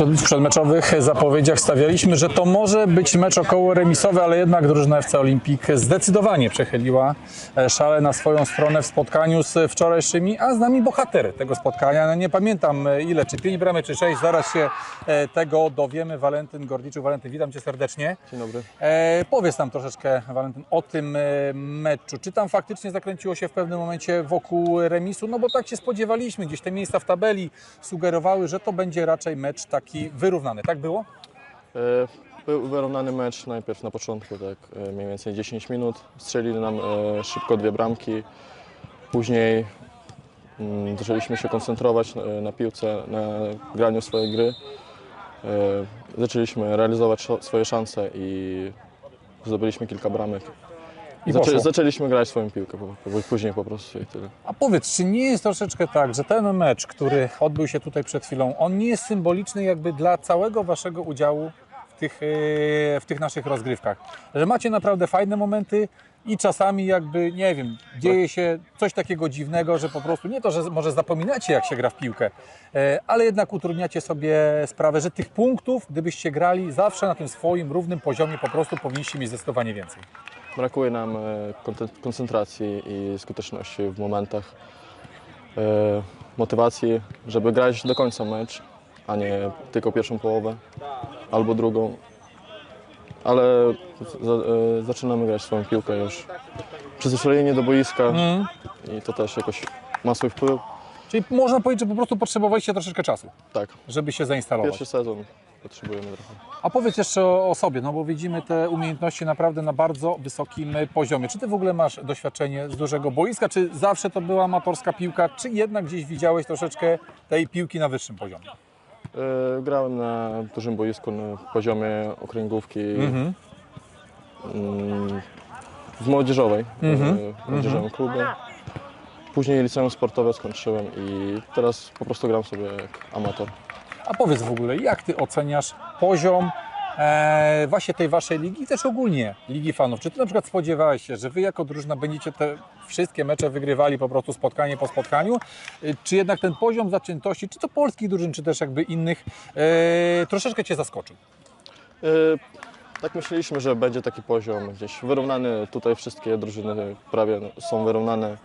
w przedmeczowych zapowiedziach stawialiśmy, że to może być mecz około remisowy, ale jednak drużyna FC Olimpik zdecydowanie przechyliła e, szale na swoją stronę w spotkaniu z wczorajszymi, a z nami bohater tego spotkania. No nie pamiętam e, ile, czy pięć bramy, czy sześć, zaraz się e, tego dowiemy. Walentyn Gordiczu. Walentyn, witam Cię serdecznie. Dzień dobry. E, powiedz nam troszeczkę, Walentyn, o tym meczu. Czy tam faktycznie zakręciło się w pewnym momencie wokół remisu? No bo tak się spodziewaliśmy. Gdzieś te miejsca w tabeli sugerowały, że to będzie raczej mecz taki wyrównany. Tak było? E, Był wyrównany mecz najpierw na początku, tak e, mniej więcej 10 minut. Strzelili nam e, szybko dwie bramki. Później mm, zaczęliśmy się koncentrować na, piłce, na graniu swojej gry. Zaczęliśmy realizować swoje szanse i zdobyliśmy kilka bramek. I Zaczę, poszło. zaczęliśmy grać swoją piłkę po, po, później po prostu i tyle. A powiedz, czy nie jest troszeczkę tak, że ten mecz, który odbył się tutaj przed chwilą, on nie jest symboliczny jakby dla całego waszego udziału w tych, e, w tych naszych rozgrywkach? Że macie naprawdę fajne momenty i czasami jakby, nie wiem, dzieje się coś takiego dziwnego, że po prostu nie to, że może zapominacie jak się gra w piłkę, e, ale jednak utrudniacie sobie sprawę, że tych punktów, gdybyście grali zawsze na tym swoim równym poziomie, po prostu powinniście mieć zdecydowanie więcej. Brakuje nam e, koncentracji i skuteczności w momentach, e, motywacji, żeby grać do końca mecz, a nie tylko pierwszą połowę albo drugą. Ale e, zaczynamy grać swoją piłkę już. Przyzwyczajenie do boiska Mm. i to też jakoś ma swój wpływ. Czyli można powiedzieć, że po prostu potrzebowaliście troszeczkę czasu, Tak, żeby się zainstalować. pierwszy sezon potrzebujemy trochę. A powiedz jeszcze o, o sobie, no bo widzimy te umiejętności naprawdę na bardzo wysokim y, poziomie. Czy ty w ogóle masz doświadczenie z dużego boiska, czy zawsze to była amatorska piłka, czy jednak gdzieś widziałeś troszeczkę tej piłki na wyższym poziomie? E, Grałem na dużym boisku na poziomie okręgówki Mhm. mm, w młodzieżowej, Mhm. w młodzieżowym klubie. Później liceum sportowe skończyłem i teraz po prostu gram sobie jak amator. A powiedz w ogóle, jak ty oceniasz poziom e, właśnie tej waszej ligi i też ogólnie Ligi Fanów? Czy ty na przykład spodziewałeś się, że wy jako drużyna będziecie te wszystkie mecze wygrywali po prostu spotkanie po spotkaniu? Y, Czy jednak ten poziom zaczętości, czy to polskich drużyn, czy też jakby innych, e, troszeczkę cię zaskoczył? E, Tak myśleliśmy, że będzie taki poziom gdzieś wyrównany. Tutaj wszystkie drużyny prawie są wyrównane.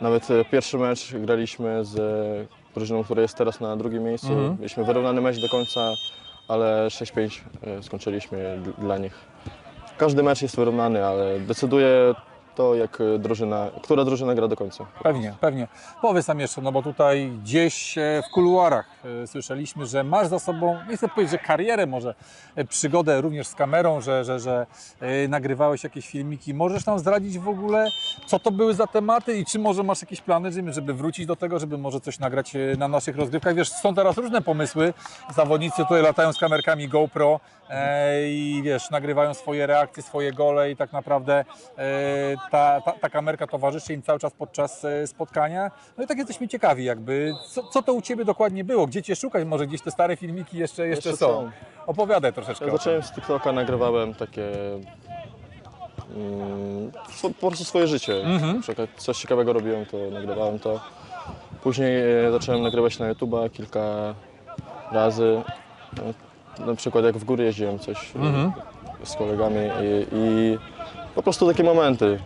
Nawet e, pierwszy mecz graliśmy z e, drużyną, która jest teraz na drugim miejscu. Mhm. Mieliśmy wyrównany mecz do końca, ale 6-5 e, skończyliśmy dla nich. Każdy mecz jest wyrównany, ale decyduje to, jak e, drużyna, która drużyna gra do końca. Pewnie, pewnie. Powiedz nam jeszcze, no bo tutaj gdzieś e, w kuluarach e, słyszeliśmy, że masz za sobą, nie chcę powiedzieć, że karierę, może przygodę również z kamerą, że, że, że nagrywałeś jakieś filmiki. Możesz nam zdradzić w ogóle, co to były za tematy i czy może masz jakieś plany, żeby- wrócić do tego, żeby może coś nagrać na naszych rozgrywkach? Wiesz, są teraz różne pomysły. Zawodnicy tutaj latają z kamerkami GoPro i wiesz, nagrywają swoje reakcje, swoje gole i tak naprawdę ta, ta, ta kamerka towarzyszy im cały czas podczas e, spotkania. No i tak jesteśmy ciekawi jakby, co, co to u Ciebie dokładnie było, gdzie Cię szukać, może gdzieś te stare filmiki jeszcze, jeszcze, Jeszcze są. są. Opowiadaj troszeczkę Ja zacząłem z TikToka, nagrywałem takie mm, po prostu swoje życie. Mhm. Coś ciekawego robiłem, to nagrywałem to. Później e, zacząłem nagrywać na YouTube'a kilka razy. E, Na przykład jak w góry jeździłem coś e, Mhm. z kolegami i, i po prostu takie momenty.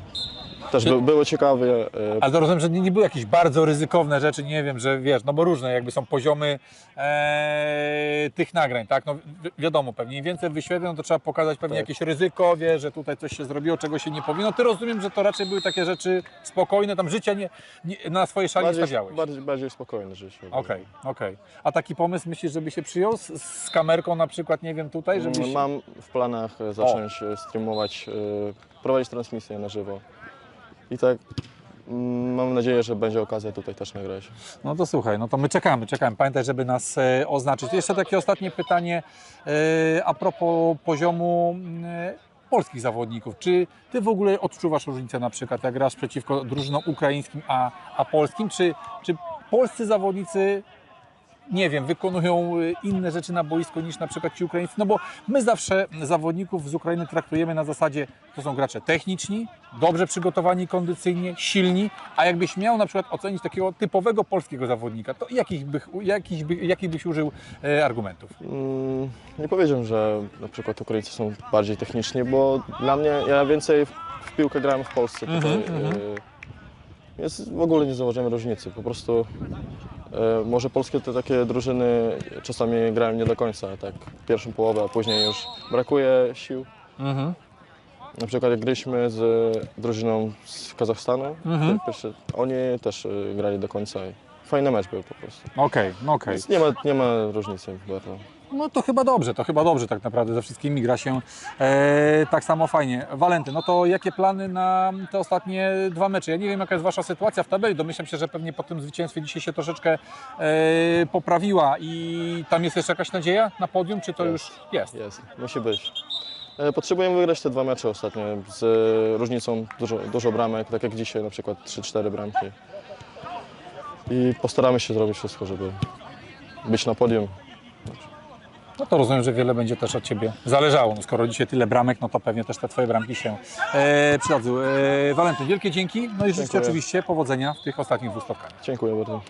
Też by, było ciekawe. e, Ale to rozumiem, że nie, nie były jakieś bardzo ryzykowne rzeczy, nie wiem, że wiesz, no bo różne jakby są poziomy e, tych nagrań, tak? No wi- wiadomo, pewnie im więcej wyświetleń, no to trzeba pokazać pewnie Tak. jakieś ryzyko, wie, że tutaj coś się zrobiło, czego się nie powinno. Ty rozumiem, że to raczej były takie rzeczy spokojne, tam życia nie, nie na swojej szali bardziej, stawiałeś. bardziej, bardziej spokojne życie. Okej, okej. A taki pomysł myślisz, żeby się przyjął z, z kamerką na przykład, nie wiem, tutaj, żeby się... Mm, Mam w planach e, zacząć e, streamować, prowadzić transmisję na żywo. I tak mm, mam nadzieję, że będzie okazja tutaj też nagrać. No to słuchaj, no to my czekamy, czekamy. Pamiętaj, żeby nas e, oznaczyć. Jeszcze takie ostatnie pytanie e, a propos poziomu e, polskich zawodników. Czy ty w ogóle odczuwasz różnicę na przykład, jak grasz przeciwko drużynom ukraińskim, a, a polskim? Czy, czy polscy zawodnicy nie wiem, wykonują y, inne rzeczy na boisku niż na przykład ci Ukraińcy? No bo my zawsze zawodników z Ukrainy traktujemy na zasadzie, to są gracze techniczni, dobrze przygotowani kondycyjnie, silni, a jakbyś miał na przykład ocenić takiego typowego polskiego zawodnika, to jakich, bych, jakich, by, jakich byś użył e, argumentów? Mm, Nie powiedziałem, że na przykład Ukraińcy są bardziej techniczni, bo dla mnie ja więcej w, piłkę grałem w Polsce. Tutaj, Mhm, mhm. y, Więc w ogóle nie zauważyłem różnicy. Po prostu może polskie te takie drużyny czasami grają nie do końca, tak pierwszą połowę, a później już brakuje sił. Mhm. Na przykład jak graliśmy z drużyną z Kazachstanu, Mhm. pierwszy, oni też y, grali do końca. i Fajny mecz był po prostu. Okej, no okej. Więc nie ma, nie ma różnicy bardzo. No to chyba dobrze, to chyba dobrze tak naprawdę. Ze wszystkimi gra się e, tak samo fajnie. Walenty, no to jakie plany na te ostatnie dwa mecze? Ja nie wiem, jaka jest Wasza sytuacja w tabeli. Domyślam się, że pewnie po tym zwycięstwie dzisiaj się troszeczkę e, poprawiła i tam jest jeszcze jakaś nadzieja na podium, czy to Jest. już jest? Jest, musi być. E, Potrzebujemy wygrać te dwa mecze ostatnie z e, różnicą dużo, dużo bramek, tak jak dzisiaj na przykład 3-4 bramki. I postaramy się zrobić wszystko, żeby być na podium. No to rozumiem, że wiele będzie też od Ciebie zależało. No, skoro dzisiaj tyle bramek, no to pewnie też te Twoje bramki się e, przydadzą. E, Walenty, wielkie dzięki. No i życzę Dziękuję. oczywiście powodzenia w tych ostatnich dwóch spotkaniach. Dziękuję bardzo.